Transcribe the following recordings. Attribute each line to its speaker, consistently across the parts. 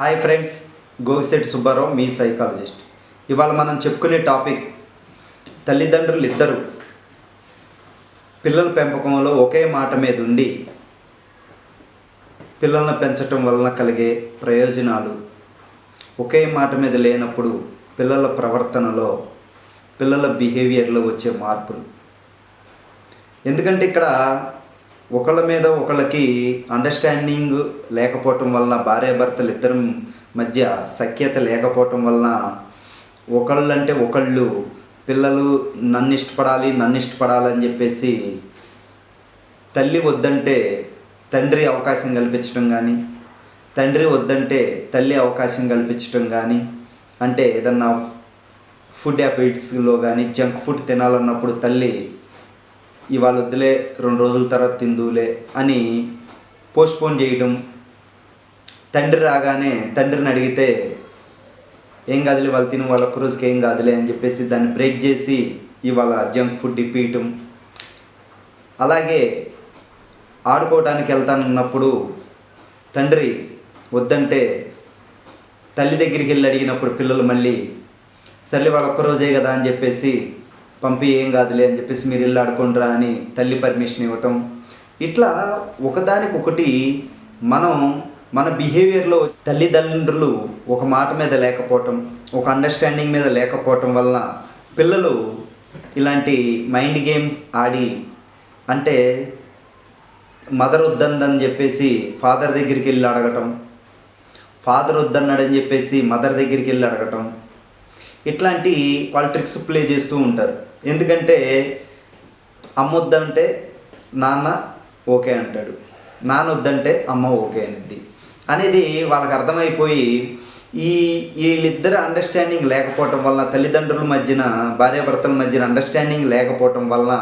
Speaker 1: Hi friends Gogisetti Subbarao మీ psychologist ఇవాళ మనం చెప్పుకునే టాపిక్ తల్లిదండ్రులు ఇద్దరు. పిల్లల పెంపకంలో ఒకే మాట మీద ఉండి పిల్లల్ని పెంచటం వలన కలిగే ప్రయోజనాలు. ఒకే మాట మీద లేనప్పుడు పిల్లల ప్రవర్తనలో పిల్లల బిహేవియర్లో వచ్చే మార్పులు. ఎందుకంటే ఇక్కడ ఒకళ్ళ మీద ఒకళ్ళకి అండర్స్టాండింగ్ లేకపోవటం వలన భార్యాభర్తలు ఇద్దరి మధ్య సఖ్యత లేకపోవటం వలన ఒకళ్ళంటే ఒకళ్ళు పిల్లలు నన్ను ఇష్టపడాలి నన్ను ఇష్టపడాలని చెప్పేసి తల్లి వద్దంటే తండ్రి అవకాశం కల్పించడం కానీ తండ్రి వద్దంటే తల్లి అవకాశం కల్పించడం కానీ అంటే ఏదన్నా ఫుడ్ హ్యాబిట్స్లో కానీ జంక్ ఫుడ్ తినాలన్నప్పుడు తల్లి ఇవాళ వద్దులే రెండు రోజుల తర్వాత తిందులే అని పోస్ట్పోన్ చేయడం. తండ్రి రాగానే తండ్రిని అడిగితే ఏం కాదులే వాళ్ళు తిని వాళ్ళ రోజుకి ఏం కాదులే అని చెప్పేసి దాన్ని బ్రేక్ చేసి ఇవాళ జంక్ ఫుడ్ ఇప్పియటం అలాగే ఆడుకోవడానికి వెళ్తానన్నప్పుడు తండ్రి వద్దంటే తల్లి దగ్గరికి వెళ్ళి అడిగినప్పుడు పిల్లలు మళ్ళీ సర్లే వాళ్ళు ఒక్కరోజే కదా అని చెప్పేసి పంపి ఏం కాదులే అని చెప్పేసి మీరు వెళ్ళి ఆడుకుంటారా అని తల్లి పర్మిషన్ ఇవ్వటం. ఇట్లా ఒకదానికి ఒకటి మనం మన బిహేవియర్లో తల్లిదండ్రులు ఒక మాట మీద లేకపోవటం ఒక అండర్స్టాండింగ్ మీద లేకపోవటం వలన పిల్లలు ఇలాంటి మైండ్ గేమ్ ఆడి అంటే మదర్ వద్దందని చెప్పేసి ఫాదర్ దగ్గరికి వెళ్ళి అడగటం ఫాదర్ వద్దన్నాడని చెప్పేసి మదర్ దగ్గరికి వెళ్ళి అడగటం. ఇట్లాంటి వాళ్ళు ట్రిక్స్ ప్లే చేస్తూ ఉంటారు. ఎందుకంటే అమ్మ వద్దంటే నాన్న ఓకే అంటాడు. నాన్న వద్దంటే అమ్మ ఓకే అనిద్ది. అనేది వాళ్ళకి అర్థమైపోయి ఈ వీళ్ళిద్దరు అండర్స్టాండింగ్ లేకపోవటం వలన తల్లిదండ్రుల మధ్యన భార్యాభర్తల మధ్యన అండర్స్టాండింగ్ లేకపోవటం వలన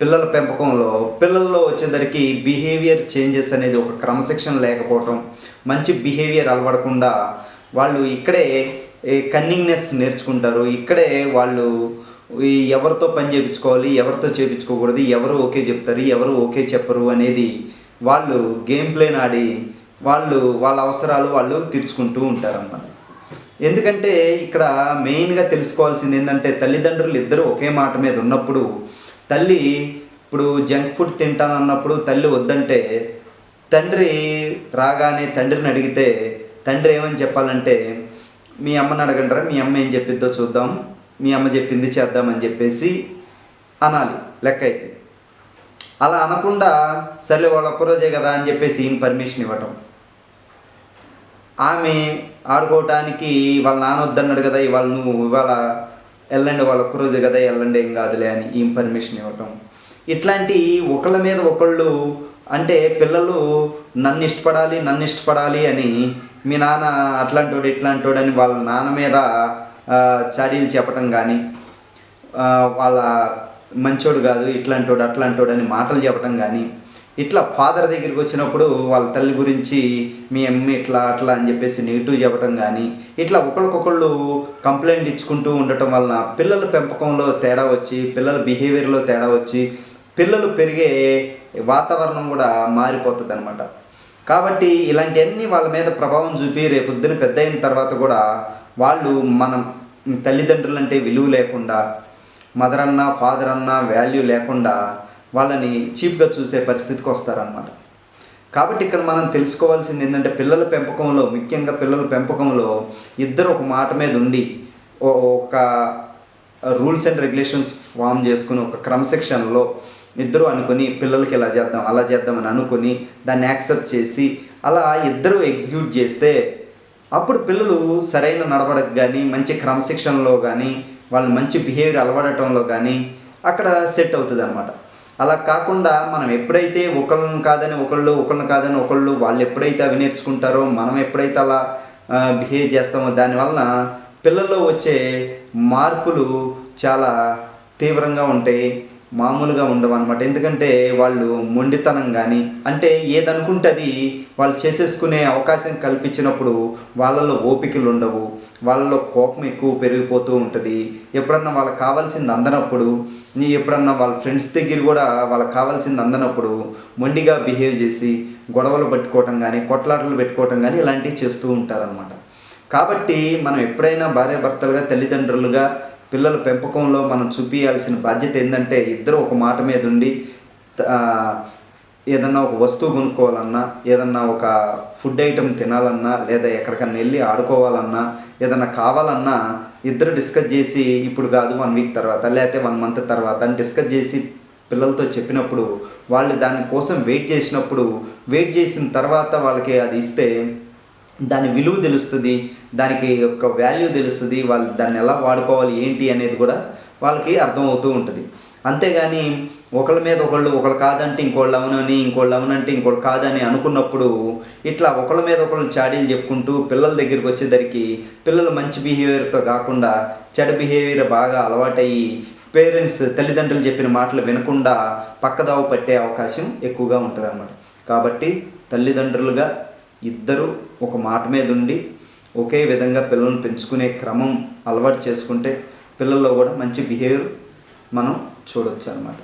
Speaker 1: పిల్లల పెంపకంలో పిల్లల్లో వచ్చేసరికి బిహేవియర్ చేంజెస్ అనేది ఒక క్రమశిక్షణ లేకపోవటం మంచి బిహేవియర్ అలవడకుండా వాళ్ళు ఇక్కడే కన్నింగ్నెస్ నేర్చుకుంటారు. ఇక్కడే వాళ్ళు ఎవరితో పని చేయించుకోవాలి ఎవరితో చేయించుకోకూడదు ఎవరు ఓకే చెప్తారు ఎవరు ఓకే చెప్పరు అనేది వాళ్ళు గేమ్ ప్లేన్ ఆడి వాళ్ళు వాళ్ళ అవసరాలు వాళ్ళు తీర్చుకుంటూ ఉంటారన్నమాట. ఎందుకంటే ఇక్కడ మెయిన్గా తెలుసుకోవాల్సింది ఏంటంటే తల్లిదండ్రులు ఇద్దరు ఒకే మాట మీద ఉన్నప్పుడు తల్లి ఇప్పుడు జంక్ ఫుడ్ తింటానన్నప్పుడు తల్లి వద్దంటే తండ్రి రాగానే తండ్రిని అడిగితే తండ్రి ఏమని చెప్పాలంటే మీ అమ్మని అడగంటారా మీ అమ్మ ఏం చెప్పిద్దో చూద్దాం మీ అమ్మ చెప్పింది చేద్దామని చెప్పేసి అనాలి. లెక్క అయితే అలా అనకుండా సర్లే వాళ్ళు ఒక్కరోజే కదా అని చెప్పేసి ఈయన పర్మిషన్ ఇవ్వటం. ఆమె ఆడుకోవటానికి వాళ్ళ నాన్న వద్దన్నాడు కదా ఇవాళ నువ్వు ఇవాళ వెళ్ళండి వాళ్ళ ఒక్కరోజే కదా వెళ్ళండి ఏం కాదులే అని ఈ పర్మిషన్ ఇవ్వటం. ఇట్లాంటి ఒకళ్ళ మీద ఒకళ్ళు అంటే పిల్లలు నన్ను ఇష్టపడాలి నన్ను ఇష్టపడాలి అని మీ నాన్న అట్లాంటోడు ఇట్లాంటోడు అని వాళ్ళ నాన్న మీద చర్యలు చెప్పడం చెప్పటం కానీ వాళ్ళ మంచోడు కాదు ఇట్లాంటోడు అట్లాంటోడు అని మాటలు చెప్పడం కానీ ఇట్లా ఫాదర్ దగ్గరికి వచ్చినప్పుడు వాళ్ళ తల్లి గురించి మీ అమ్మ ఇట్లా అట్లా అని చెప్పేసి నెగిటివ్ చెప్పడం కానీ ఇట్లా ఒకరికొకళ్ళు కంప్లైంట్ ఇచ్చుకుంటూ ఉండటం వలన పిల్లల పెంపకంలో తేడా వచ్చి పిల్లల బిహేవియర్లో తేడా వచ్చి పిల్లలు పెరిగే వాతావరణం కూడా మారిపోతుంది అనమాట కాబట్టి ఇలాంటివన్నీ వాళ్ళ మీద ప్రభావం చూపి రేపొద్దున పెద్ద అయిన తర్వాత కూడా వాళ్ళు మనం తల్లిదండ్రులంటే విలువ లేకుండా మదర్ అన్న ఫాదర్ అన్న వాల్యూ లేకుండా వాళ్ళని చీప్గా చూసే పరిస్థితికి వస్తారనమాట కాబట్టి ఇక్కడ మనం తెలుసుకోవాల్సింది ఏంటంటే పిల్లల పెంపకంలో ముఖ్యంగా పిల్లల పెంపకంలో ఇద్దరు ఒక మాట మీద ఉండి ఓ- ఒక రూల్స్ అండ్ రెగ్యులేషన్స్ ఫామ్ చేసుకుని ఒక క్రమశిక్షణలో ఇద్దరు అనుకొని పిల్లలకి ఇలా చేద్దాం అలా చేద్దామని అనుకొని దాన్ని యాక్సెప్ట్ చేసి అలా ఇద్దరు ఎగ్జిక్యూట్ చేస్తే అప్పుడు పిల్లలు సరైన నడవడకు కానీ మంచి క్రమశిక్షణలో కానీ వాళ్ళు మంచి బిహేవియర్ అలవడటంలో కానీ అక్కడ సెట్ అవుతుంది అనమాట అలా కాకుండా మనం ఎప్పుడైతే ఒకళ్ళని కాదని ఒకళ్ళు ఒకళ్ళని కాదని ఒకళ్ళు వాళ్ళు ఎప్పుడైతే అవి నేర్చుకుంటారో మనం ఎప్పుడైతే అలా బిహేవ్ చేస్తామో దానివలన పిల్లల్లో వచ్చే మార్పులు చాలా తీవ్రంగా ఉంటాయి. మామూలుగా ఉండవు అనమాట ఎందుకంటే వాళ్ళు మొండితనం కానీ అంటే ఏదనుకుంటే అది వాళ్ళు చేసేసుకునే అవకాశం కల్పించినప్పుడు వాళ్ళలో ఓపికలు ఉండవు వాళ్ళలో కోపం ఎక్కువ పెరిగిపోతూ ఉంటుంది. ఎప్పుడన్నా వాళ్ళకి కావాల్సింది అందనప్పుడు నీ ఎప్పుడన్నా వాళ్ళ ఫ్రెండ్స్ దగ్గర కూడా వాళ్ళకి కావాల్సింది అందనప్పుడు మొండిగా బిహేవ్ చేసి గొడవలు పెట్టుకోవటం కానీ కొట్లాటలు పెట్టుకోవటం కానీ ఇలాంటివి చేస్తూ ఉంటారనమాట కాబట్టి మనం ఎప్పుడైనా భార్యాభర్తలుగా తల్లిదండ్రులుగా పిల్లల పెంపకంలో మనం చూపించాల్సిన బాధ్యత ఏంటంటే ఇద్దరు ఒక మాట మీద ఉండి ఏదన్నా ఒక వస్తువు కొనుక్కోవాలన్నా ఏదన్నా ఒక ఫుడ్ ఐటెం తినాలన్నా లేదా ఎక్కడికన్నా వెళ్ళి ఆడుకోవాలన్నా ఏదన్నా కావాలన్నా ఇద్దరు డిస్కస్ చేసి ఇప్పుడు కాదు వన్ వీక్ తర్వాత లేకపోతే వన్ మంత్ తర్వాత అని డిస్కస్ చేసి పిల్లలతో చెప్పినప్పుడు వాళ్ళు దానికోసం వెయిట్ చేసినప్పుడు వెయిట్ చేసిన తర్వాత వాళ్ళకి అది ఇస్తే దాని విలువ తెలుస్తుంది దానికి యొక్క వాల్యూ తెలుస్తుంది వాళ్ళు దాన్ని ఎలా వాడుకోవాలి ఏంటి అనేది కూడా వాళ్ళకి అర్థమవుతూ ఉంటుంది. అంతేగాని ఒకళ్ళ మీద ఒకళ్ళు ఒకళ్ళు కాదంటే ఇంకోళ్ళు అవునని ఇంకోళ్ళు అవునంటే ఇంకోళ్ళు కాదని అనుకున్నప్పుడు ఇట్లా ఒకళ్ళ మీద ఒకళ్ళు చాడీలు చెప్పుకుంటూ పిల్లల దగ్గరికి వచ్చేసరికి పిల్లలు మంచి బిహేవియర్తో కాకుండా చెడ బిహేవియర్ బాగా అలవాటయ్యి పేరెంట్స్ తల్లిదండ్రులు చెప్పిన మాటలు వినకుండా పక్కదావ పట్టే అవకాశం ఎక్కువగా ఉంటుంది కాబట్టి తల్లిదండ్రులుగా ఇద్దరు ఒక మాట మీద ఉండి ఒకే విధంగా పిల్లల్ని పెంచుకునే క్రమం అలవాటు చేసుకుంటే పిల్లల్లో కూడా మంచి బిహేవియర్ మనం చూడొచ్చు అనమాట